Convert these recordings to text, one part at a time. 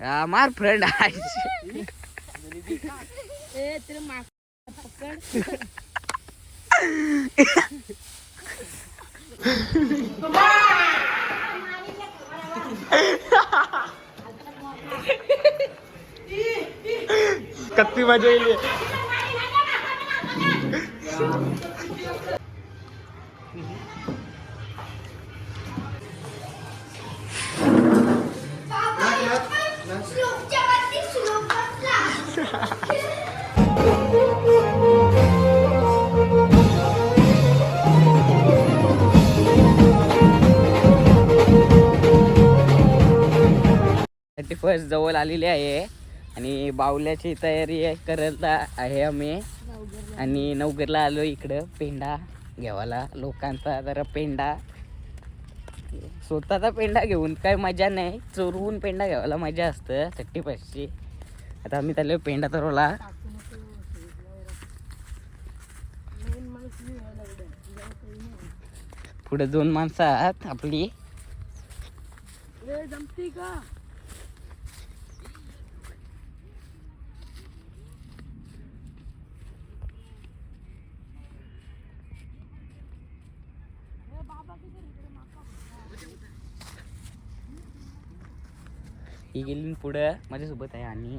मार फ्रेंड कत्ती मजा येईल थर्टी फर्स्ट जवळ आलेली आहे. आणि बावल्याची तयारी करत आहे आम्ही. आणि नवगरला आलो इकडं पेंडा घ्यावाला. लोकांचा जरा पेंडा स्वतःचा पेंडा घेऊन काय मजा नाही. चोरवून पेंडा घ्यावाला मजा असतं थर्टी फर्स्टची आता आम्ही त्याला पेंडा तरवला पुढे दोन माणसं आहात आपली. जमती का? ही गेली पुढं माझ्यासोबत आहे आणि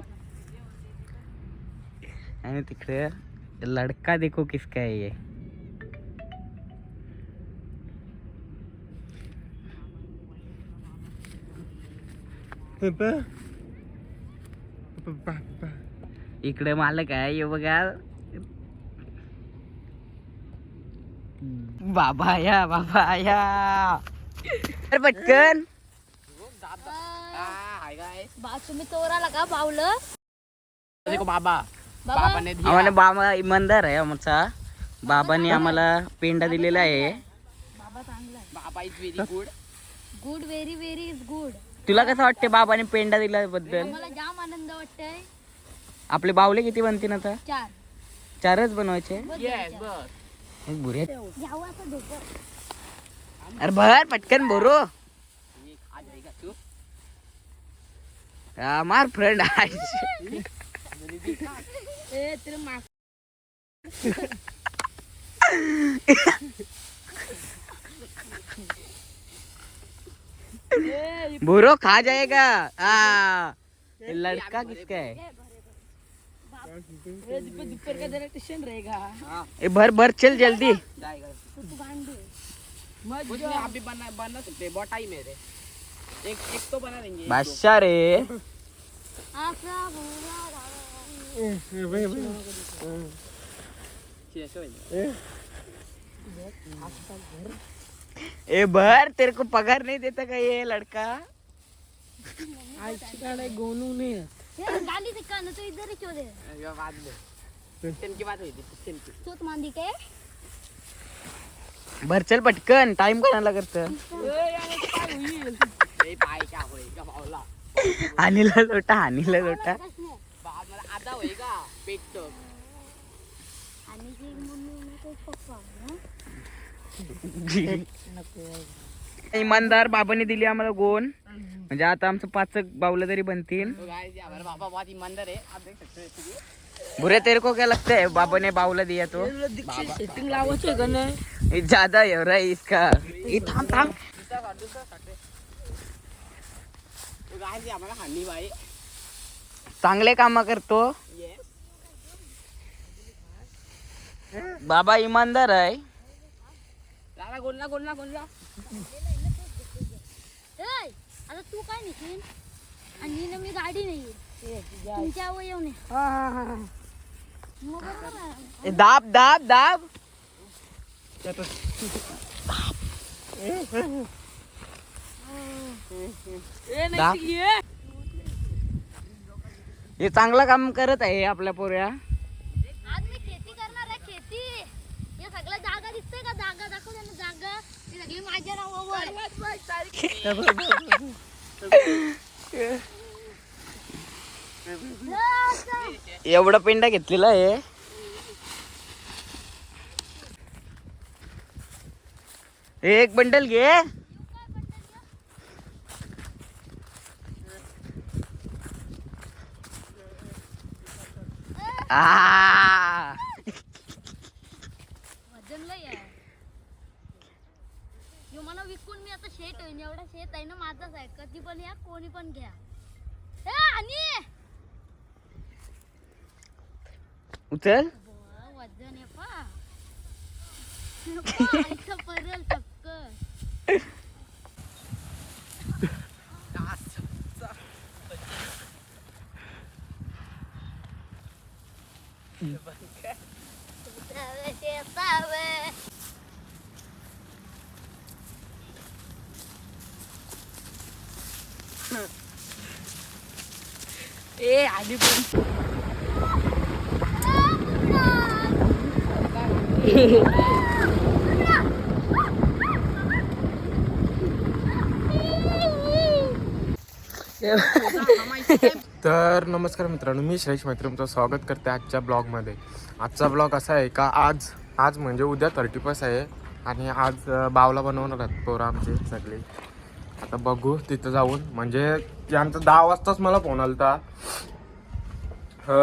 आणि तिकडे लडका देखो किसका है ये? इकडे मालक आहे ये बघा. बाबा या बाबा या. अरे पटकन. बा तुम्ही चोराला का बावलं? देखो बाबा बाबा. बाबा. ने दिया. आम्हाला बाबा इमानदार आहे आमचा. बाबांनी आम्हाला पेंडा दिलेला आहे. बाबा चांगला आहे. बाबा is very good good very very is good तुला कसं वाटते बाबाने पेंडा दिल्याबद्दल? मला जाम आनंद वाटतंय. आपले बावले किती बनतील आता? चार. चारच बनवायचे? येस बस. एक असं अरे भर पटकन बोरो हा, मार फ्रेंड ए तेरे माँ बुरो खा जाएगा। हाँ ये लड़का किसका है? ए दीपक दोपहर का जरा टेंशन रहेगा ये भर भर चल जल्दी। जाएगा तो तू गांडू कुछ नहीं आप भी बना बना सकते हैं बहुत टाइम है रे एक एक तो बना देंगे बादशाह रे। ए भर तेरे को पगार नहीं देता का ये लड़का? गोनू नहीं है तो इधर ही बाद में की बात हुई थी के भर चल पटकन टाइम कोणाला करत हानीला लोटा हानीला लोटा? इमानदार बाबाने दिली आम्हाला गोन म्हणजे आता आमचं पाच बावलं तरी बनतील. है आप देख सकते हैं बुरे तेरे को क्या लगता है? बाबा ने बावला दिया तो. सेटिंग लावायचं का नाही? ये ज्यादा हो रहा है इसका. ये थांब. थांब हनी चांगले काम करतो. यस बाबा इमानदार आहे. लाला गोलना गोलना गोलना. ए आता तू काय नेशील आणि मी गाडी नाही तुमच्या आवं येऊ नये. मग बरोबर आहे. ए, दाब दाब दाब. दाब हे चांगलं काम करत आहे आपल्या पोऱ्या. आज मी खेती करणार आहे खेती. या सगळ्या जागा दिसते का? जागा दाखव त्यांना जागा. ती सगळी माझ्या नावावर. असं. एवढा पेंडा घेतलेला आहे. एक बंडल घे आ वजन लय आहे ह्यो मला विकून मी आता शेत होईन एवढा शेत आहे ना माझाच आहे. कधी पण या कोणी पण घ्या. आणि? उचल. ए आधी पण. तर नमस्कार मित्रांनो मी श्रेष मैत्री तुमचं स्वागत करते आजच्या ब्लॉगमध्ये. आजचा ब्लॉग असा आहे का आज आज म्हणजे उद्या थर्टी फर्स्ट आहे आणि आज बावला बनवणार आहेत पोरं आमचे सगळे. आता बघू तिथं जाऊन. म्हणजे आमचा दहा वाजताच मला फोन आला होता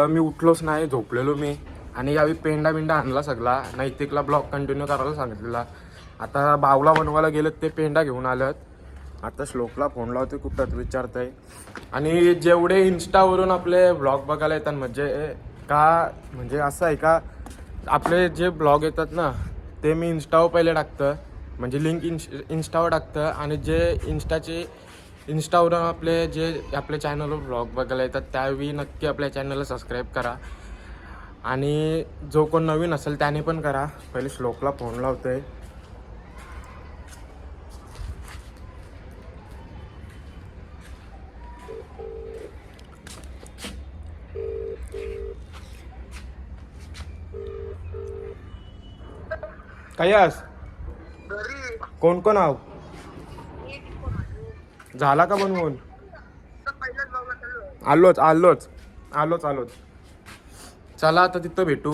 मी उठलोच नाही झोपलेलो मी. आणि यावेळी पेंडा बिंडा आणला सगळा. नैतिकला ब्लॉग कंटिन्यू करायला सांगितलेला. आता बावला बनवायला गेलं ते पेंडा घेऊन आलत. आता श्लोकला फोन लावते कुठं विचारतंय. आणि जेवढे इन्स्टावरून आपले ब्लॉग बघायला येतात म्हणजे का म्हणजे असं आहे का आपले जे ब्लॉग येतात ना ते मी इन्स्टावर पहिले टाकतं म्हणजे लिंक इन्स इन्स्टावर टाकतं आणि जे इन्स्टाचे इन्स्टावरून आपले जे आपल्या चॅनलवर ब्लॉग बघायला येतात त्यावेळी नक्की आपल्या चॅनलला सबस्क्राईब करा. आणि जो कोण नवीन असेल त्याने पण करा. पहिले श्लोकला फोन लावतो आहे कयास? कोण कोण आव झाला का बनवून? आलोच आलोच. आलोच आलोच. चला आता तिथं भेटू.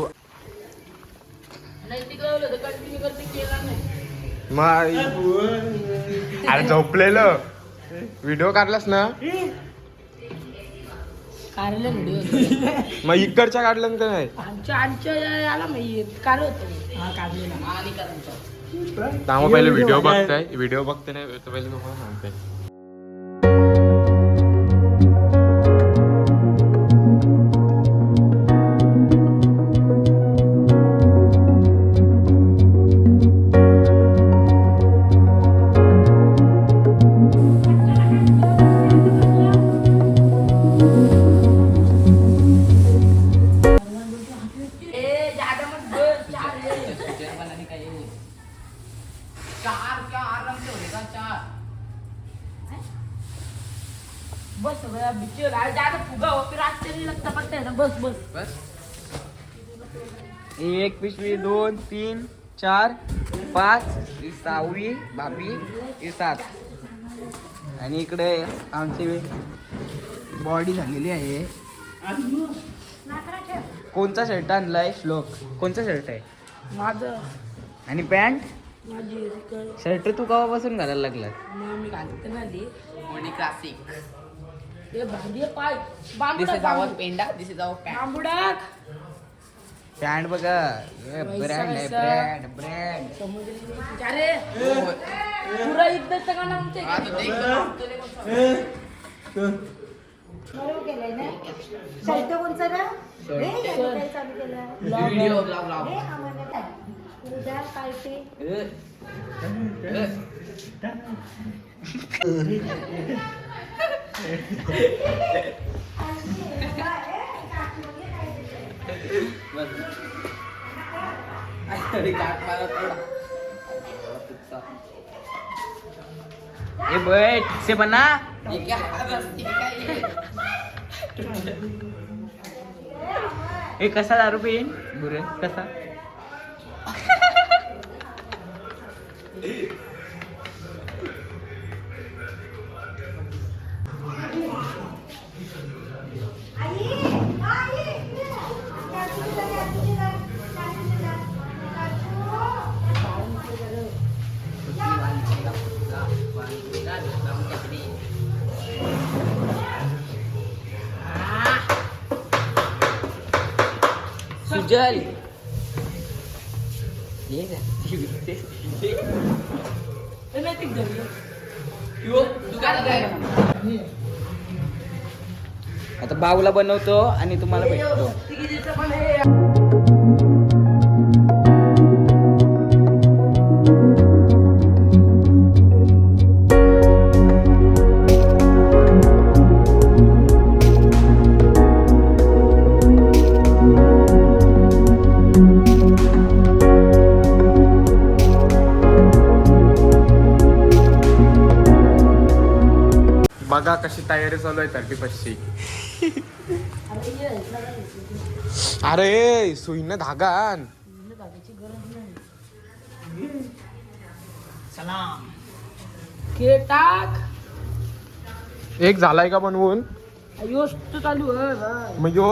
मग अरे झोपलेलं. व्हिडिओ काढलास ना? काढले व्हिडिओ. मग इकडच्या काढलं का नाही? आमच्या आमच्या याला माहिती होतं. हा काढलेला पहिले व्हिडिओ बघताय. व्हिडिओ बघते नाही तर पहिले तुम्हाला सांगते बस फुगा हो फिर रास्ते नहीं लगता पड़ता है ना बस. बस. एक पिशवी दोन तीन चार पाच ही सहावी बाबी ही सात. आणि इकडे आमची बॉडी झालेली आहे. कोणचा शर्ट आणलाय श्लोक? कोणचा शर्ट आहे? माझं. आणि पॅन्ट? शर्ट तू केव्हापासून घालायला लागला मी घालते ना ली बॉडी क्लासिक ते भांडी पाय. दिस बांबुडा इज आवर पेंडा दिस इज आवर पॅन्ट बघा. ब्रँड आहे. ब्रँड ब्रँड अरे! पुरा का ना. आमचे शर्ट कोणचा ना हे केलं व्हिडिओ ब्लॉग ब्लॉग हे आम्हाला काय उद्या काय ते ए बैठ से बना ए कसा दारू पिईन बुरे कसा Sujal. बाऊला बनवतो आणि तुम्हाला भेटतो. बघा कशी तयारी चालू आहे थर्टी फर्स्टची अरे सुईनं धागा आण. के टाक एक झालाय का बनवून? चालू आहे मग यो.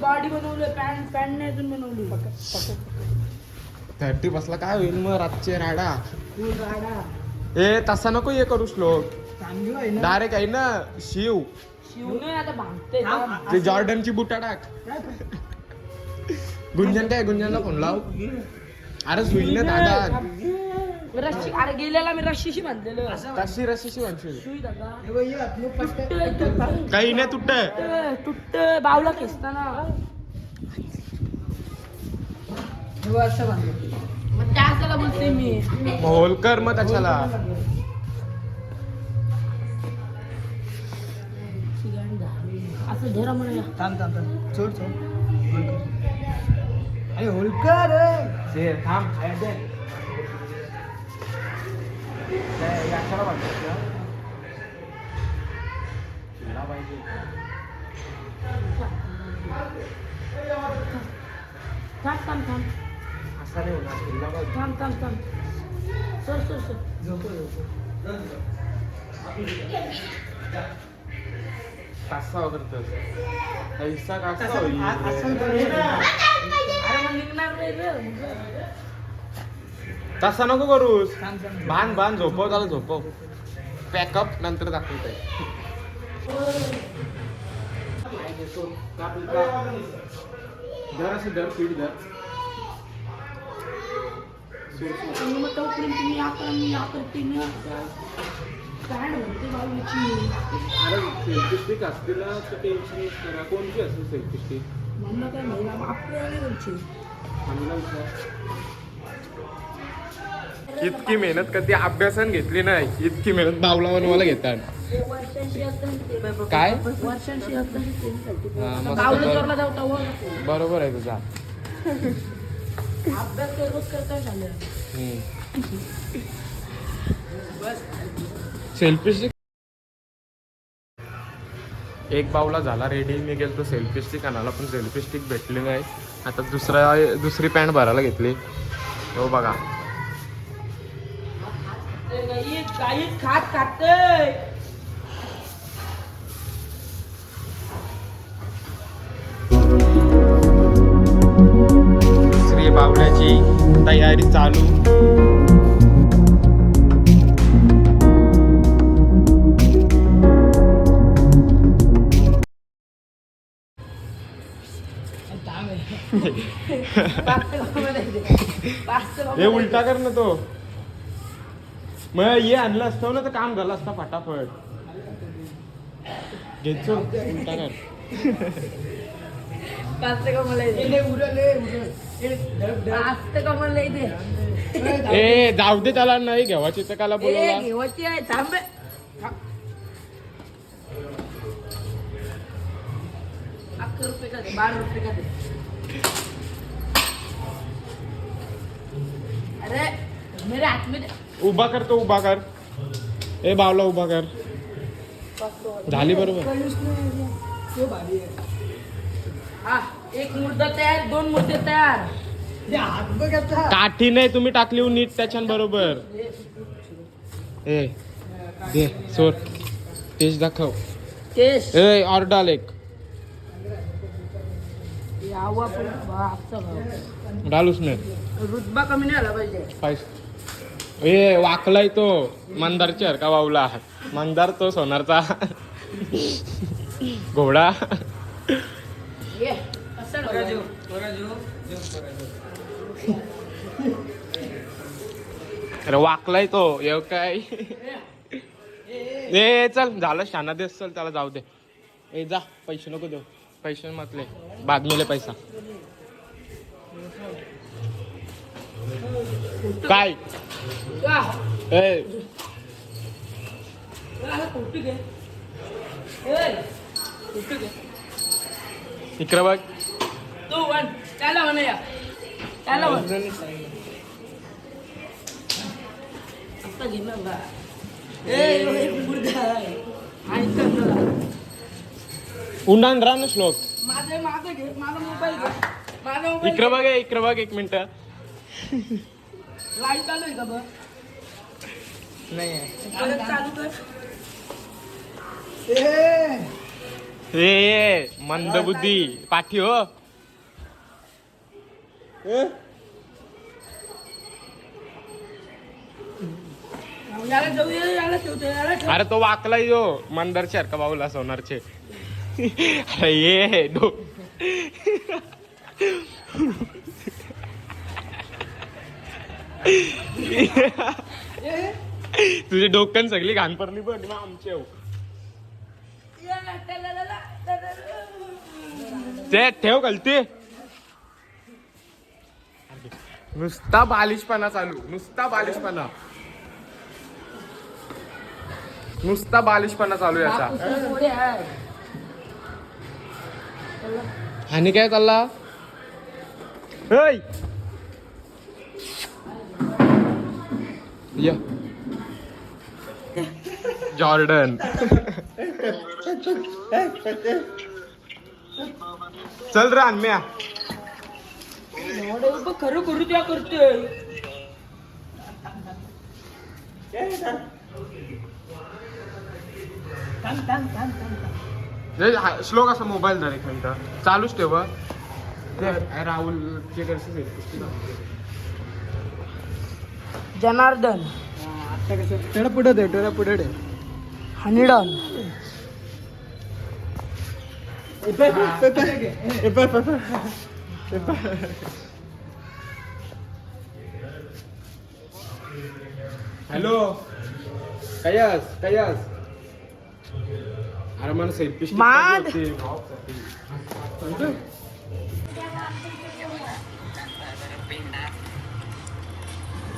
बॉडी बनवलं पॅन्ट पॅन्ट नाही अजून बनवली. थर्टी बसला काय होईल मग रातचे राडा? फुल राडा. ए तसा नको ये करू श्लोक चांगलं आहे ना. डायरेक्ट आहे ना शिव. शिव नाही आता भांगते ते जॉर्डनची बुटा टाक. गुंजन काय गुंजनला फोन लाव. अरे सुईनं आण. रस्सी अरे गेलेला मी रस्सीशी बांधलेलं. तशी रशीशी म्हणशील सुई दादा. काही नाही तुट तुट्ट बावला खेचताना. असं बांधलं. मग त्या बोलते मी. होलकर मग त्याच्याला. असं धरा म्हणा थांब थांब थांब सोड सोड अरे होलकर ते थांब खाया दे त्या याच्याला बांधायचं का? तिला पाहिजे. थांब थांब थांब असा नाही होणार, तिला पाहिजे. थांब थांब थांब सर सर सर कासा करतोस. ऐसा कासा होईल. अरे मग निघणार नाही रे. तसा नको करूस. बांध बांध झोपव त्याला झोपव. पॅकअप नंतर दाखवत असं दर पीठ दर मग काय म्हणते बाबूची अरे स्टिक असतील ना तर टेन्शन करा. कोणती असेल सेल्फी स्टिक म्हणलं काय महिला आपल्याला घरची आम्हाला विचार. इतकी मेहनत कधी अभ्यासान घेतली नाही. इतकी मेहनत बावला बनवायला घेतात. काय? हा, बरोबर आहे तुझा. अभ्यास करता झालं. सेल्फी स्टिक एक बावला झाला रेडी मी गेलो सेल्फी स्टिक आणायला पण सेल्फी स्टिक भेटली नाही. आता दुसरा दुसरी पॅन्ट भरायला घेतली. हो बघा. श्री बावल्याची तयारी चालू. हे उलटा कर ना तो. मग ये आणलं असतं ना तर काम झालं असतं फटाफट. घेतो उलटा कर. ए जाऊ दे त्याला नाही घेवाची तर काला बोलवला घेवायची आहे थांब. अकरा रुपये का दे बारा रुपये का दे? अरे मेरे हाथ में दे. उभा कर तो उभा कर। ए बावला उभा कर। झाली बरोबर। हा एक मुर्दा तयार दोन मुर्दे तयार. काठी नाही तुम्ही टाकली हो नीट त्याच्यान बरोबर. ए दे सोर तेच दाखव. केस. ए ऑर्डर एक. उसमें रुतबा कमी नाही आला पाहिजे. पैसे ए वाकलाय तो. मंदारच्या का वावला. मंदार तो सोनारचा. घोडा. ये अरे वाकलाय तो. येव काय? ए चल झालं. शाना देस चल त्याला जाऊ दे. ए जा पैसे नको देऊ. पैसे म्हटले बादमीले पैसा. काय? ए. इकडे बघ. तू वन त्याला म्हणा या त्याला म्हण आता घेणार बा. ए यो, एक ऐक उंडान राहा ना श्लोक. माझे मागे घे माझा मोबाईल घे. माझा मोबाईल इकडे बघ इकडे बघ एक मिनिट. लाइट चालू आहे का बघ? नाही परत चालू कर. ए! मंदबुद्धी पाठी हो. याला जाऊ ये याला ठेवतो याला ठेव. अरे तो वाकला यो मंदरचे का बाऊला सोनारचे? अरे ये डो तुझी डोकन सगळी घाण पडली पण मग आमचे हो. ते ठेव गलती नुसता बालिशपणा चालू नुसता बालिशपणा नुसता बालिशपणा चालू याचा आणि काय चालला? जॉर्डन. चल रे अन्म्या. खरं करू द्या करतोय. थांब थांब थांब थांब. श्लोक असा मोबाईल धर एक मिनिट चालूच ठेव. ते राहुल चे एक. जनार्दन. तेवढा पुढे दे. तेवढा पुढे दे हनिडन हॅलो कयास कयास? अरे मला सेल्फी माद.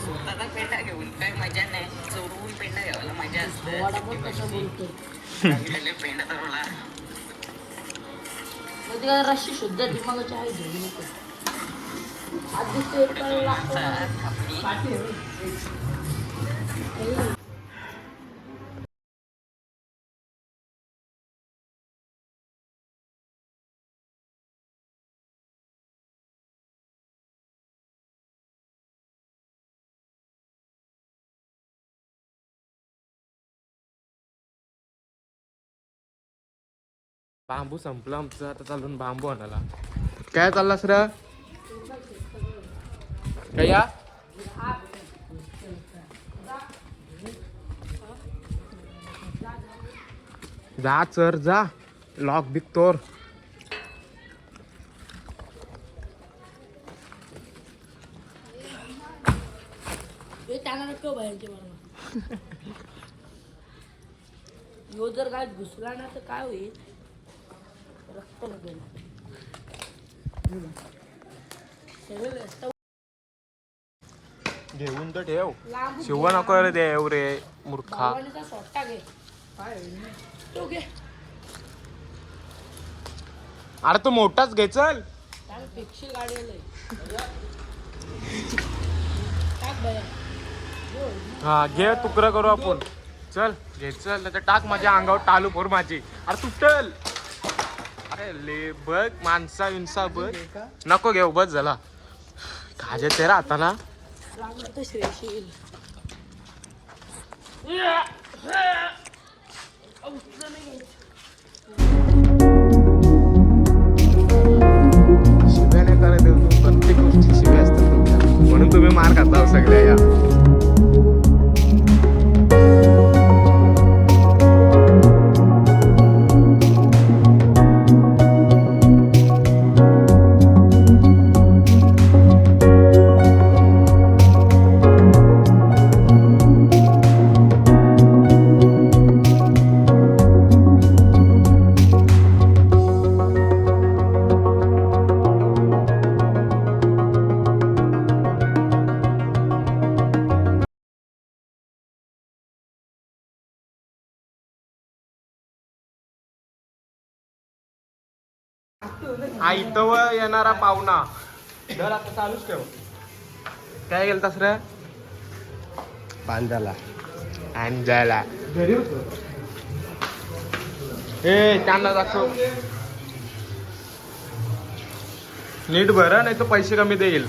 स्वतःचा पेंडा घेऊन काय मजा नाही. चोरून पेंडा घ्यायला मजा असते. पेंडा तर मला रशी शुद्ध दिमागाची आहे बांबू संपला आमचं आता चालून बांबू आणायला. काय चालला सर कया? जा सर जा. लॉक बिक तोर जर काय घुसला ना तर काय होईल? रक्त घेऊन तर ठेव. शिव नको रे देव रे मूर्खा. अरे तू मोठाच घे चल. हा घे तुकडं करू आपण. चल घे चल नाही टाक माझ्या अंगावर टालू फोर माझी. अरे तुटल ले बघ माणसा विंसा बघ. नको घेऊ बस झाला खाजे तेरा आता ना. शिव्याने करा देऊ तू प्रत्येक गोष्टी शिव्या असतात तुमच्या. म्हणून तुम्ही मार खाता सगळ्या या. आयतव येणारा पाहुणा. दर आता चालूच ठेव. काय गेल तस रे बांधाला अंजाला. घरी होतो. ए त्यांना दाखव. नीट भरा नाही तर पैसे कमी देईल.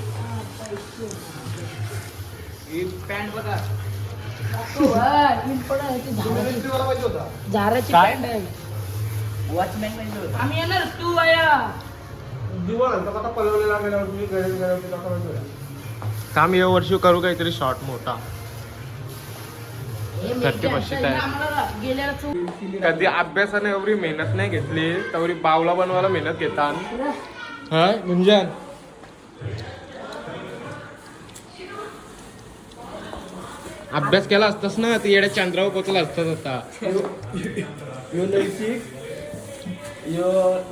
पॅन्ट बघा. झाराची काय? पॅन्ट आहे. वॉचमॅन म्हणजे आम्ही येणार तू आया काम या वर्षी करू काहीतरी शॉर्ट मोठा थर्टी कधी अभ्यासाने एवढी मेहनत नाही घेतली तेवढी बावला बनवायला मेहनत घेतात हा म्हणजे अभ्यास केला असतास ना ते येड्या चंद्रावर पोचला असतात आता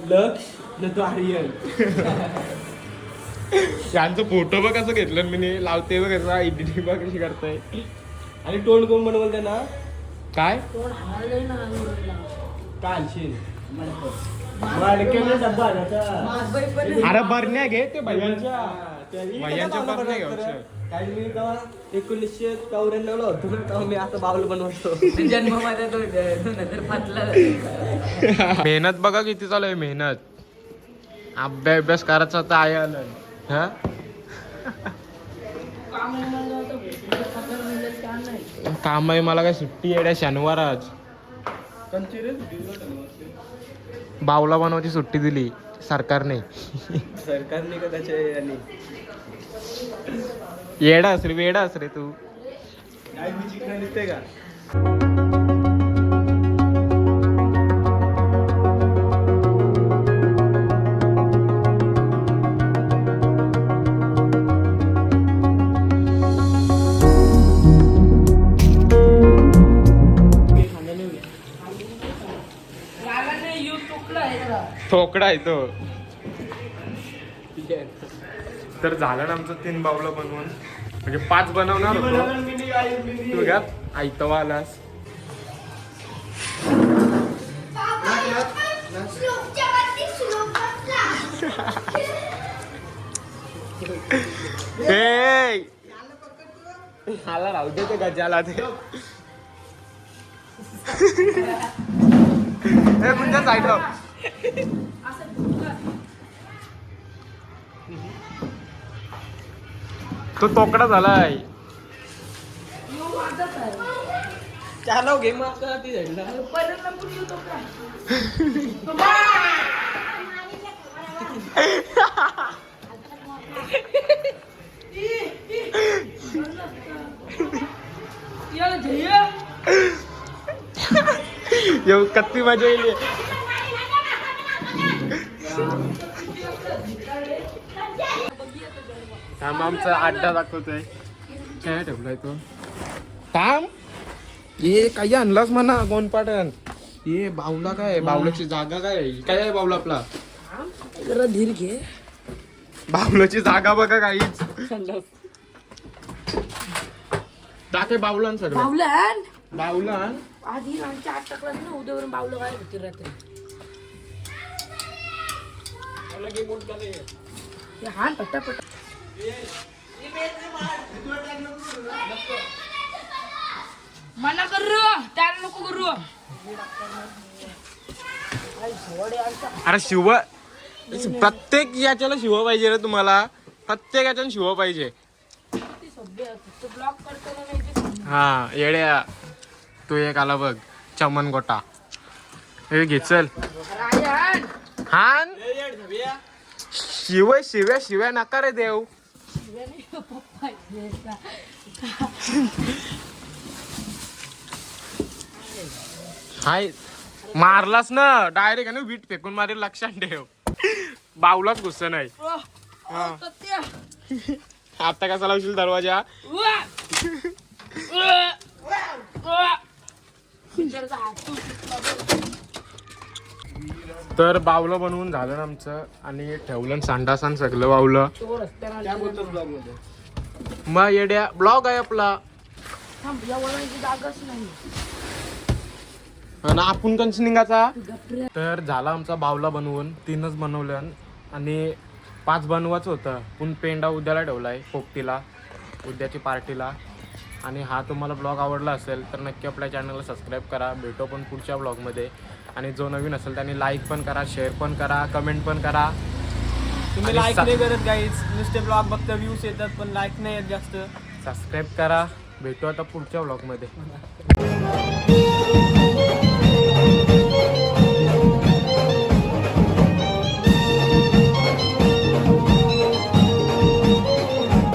लक्ष न तो आर्यन. यांचं फोटो बघ कसं घेतलं मी लावते बघ कसं एडिटिंग बघ कशी करताय. आणि तोंड कोण बनवल त्यांना? काय. कालशील. अरे बरण्या घे ते भैयांच्या. भैयांच्या. बरण्या काही मी तेव्हा एकोणीसशे चौऱ्याण्णव ला होतो. तेव्हा मी आता बावल बनवतो. जन्म माझा तो दोन हजार पाचला मेहनत बघा किती चालू आहे मेहनत. अभ्यास अभ्यास करायचा तर आहे आलं. हा? काम आहे मला तर पगार मिळेल का नाही काम आहे मला काय सुट्टी येड्या शनिवार आज बावला बनवायची सुट्टी दिली सरकारने. सरकारने का त्याच्या यांनी येडा रे वेडा रे तू. दिसते का ठोकडा आहे तो. तर झालं ना आमचं तीन बावलं बनवून. म्हणजे पाच बनवणार होतो. तू घ्या आयतवा आलास. ए आला राहू दे ते गजाला ते. ए म्हणजे साईड तो तोकडा झालाय. चालव घे मग ती येऊ कत्ती मजा येईल थांब आमचा अड्डा दाखवतोय. काय ठेवलाय तो? थांब. ये काही आणलास म्हणा पाटण ये बावला काय? बावलाची जागा काय? काय आहे बावला आपला? जरा धीर घे. बावलाची जागा बघा काहीच. टाके बावलान सगळं. बावलन? बावलान? आधी आमच्या आठ टाकला ना उद्यावरून बावलं काय होती रात्री? हे हान पटापट. मना कर त्याला नको करू. अरे शिव प्रत्येक याच्याला शिव पाहिजे रे तुम्हाला. प्रत्येक याच्यानं शिव पाहिजे. हा येड्या. तू एक आला बघ चमन गोटा. हे घे चल. हान. शिव शिव्या शिव्या नका रे देव हाय. मारलास ना डायरेक्ट आहे ना वीट फेकून मारेल लक्षात ठेव. बावलाच गुस्स नाही. हा. आता कसा लावशील दरवाजा? तर बावलं बनवून झालं ना आमचं. आणि ठेवलं सांडासान सगळं बावलं. मग येड्या ब्लॉग आहे आपला. आणि आपण कंच निघाचा तर झाला आमचा बावला बनवून. तीनच बनवलं. आणि पाच बनवायचं होतं. पण पेंडा उद्याला ठेवलाय पोपटीला उद्याची पार्टीला. आणि हा तुम्हाला ब्लॉग आवडला असेल तर नक्की आपल्या चॅनलला सबस्क्राईब करा. भेटो पण पुढच्या ब्लॉगमध्ये. आणि जो नवीन असेल त्याने लाईक पण करा शेअर पण करा कमेंट पण करा. तुम्ही आणि लाईक सा- नाही करत गाईज नुसते ब्लॉग बघता व्ह्यूज येतात पण लाईक नाही येत जास्त. सबस्क्राईब करा. भेटू आता पुढच्या ब्लॉगमध्ये